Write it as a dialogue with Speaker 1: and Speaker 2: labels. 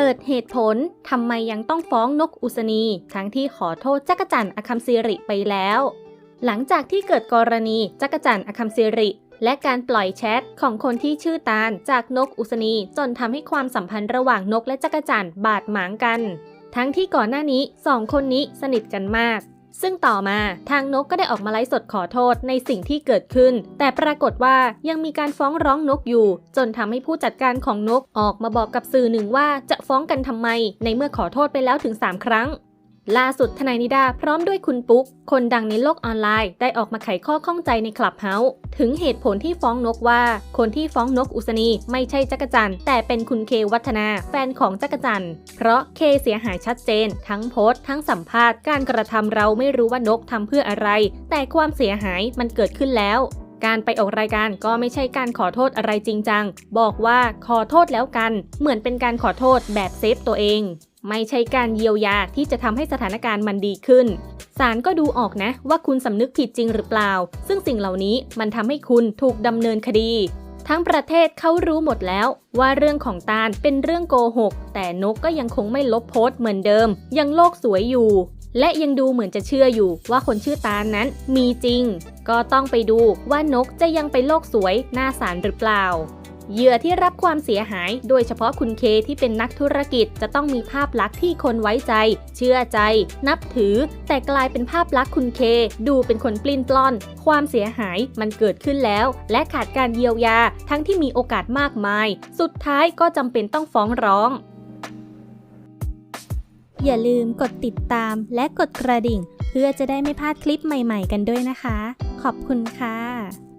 Speaker 1: ปิดเหตุผลทำไมยังต้องฟ้องนกอุศนี ทั้งที่ขอโทษจักรจันอคัมซิริไปแล้ว หลังจากที่เกิดกรณีจักรจันอคัมซิริ และการปล่อยแชทของคนที่ชื่อตาลจากนกอุศนีจนทำให้ความสัมพันธ์ระหว่างนกและจักรจันบาดหมางกัน ทั้งที่ก่อนหน้านี้สองคนนี้สนิทกันมาก ซึ่งต่อมาทางนกก็ได้ออกมาไลฟ์สดขอโทษในสิ่งที่เกิดขึ้น แต่ปรากฏว่ายังมีการฟ้องร้องนกอยู่ จนทำให้ผู้จัดการของนกออกมาบอกกับสื่อหนึ่งว่าจะฟ้องกันทำไม ในเมื่อขอโทษไปแล้วถึง 3 ครั้ง ล่าสุดทนายนิดาพร้อมด้วยคุณปุ๊ก คนดังในโลกออนไลน์ได้ออกมาไขข้อข้องใจในคลับเฮาส์ถึงเหตุผลที่ฟ้องนกว่า คนที่ฟ้องนกอุศนีไม่ใช่จักรจันทร์แต่เป็นคุณเควัฒนาแฟนของจักรจันทร์เพราะเคเสียหายชัดเจน ทั้งโพสต์ทั้งสัมภาษณ์การกระทำเราไม่รู้ว่านกทำเพื่ออะไร แต่ความเสียหายมันเกิดขึ้นแล้วการไปออกรายการก็ไม่ใช่การขอโทษอะไรจริงจัง บอกว่าขอโทษแล้วกัน เหมือนเป็นการขอโทษแบบเซฟตัวเอง ไม่ใช่การเยียวยาที่จะทำให้สถานการณ์มันดีขึ้นศาลก็ดูออกนะว่าคุณสำนึกผิดจริงหรือเปล่า ซึ่งสิ่งเหล่านี้มันทำให้คุณถูกดำเนินคดี ทั้งประเทศเขารู้หมดแล้ว ว่าเรื่องของตาลเป็นเรื่องโกหก แต่นกก็ยังคงไม่ลบโพสต์เหมือนเดิม ยังโลกสวยอยู่ และยังดูเหมือนจะเชื่ออยู่ว่าคนชื่อตาลนั้นมีจริง ก็ต้องไปดูว่านกจะยังไปโลกสวยหน้าศาลหรือเปล่า เหยื่อที่รับความเสียหาย โดยเฉพาะคุณเคที่เป็นนักธุรกิจจะต้องมีภาพลักษณ์ที่คนไว้ใจ เชื่อใจ นับถือ แต่กลายเป็นภาพลักษณ์คุณเค ดูเป็นคนปลิ้นปล้อน ความเสียหายมันเกิดขึ้นแล้ว และขาดการเยียวยา ทั้งที่มีโอกาสมากมาย สุดท้ายก็จำเป็นต้องฟ้องร้อง
Speaker 2: อย่าลืมกดติดตามและกดกระดิ่ง เพื่อจะได้ไม่พลาดคลิปใหม่ๆกันด้วยนะคะ ขอบคุณค่ะ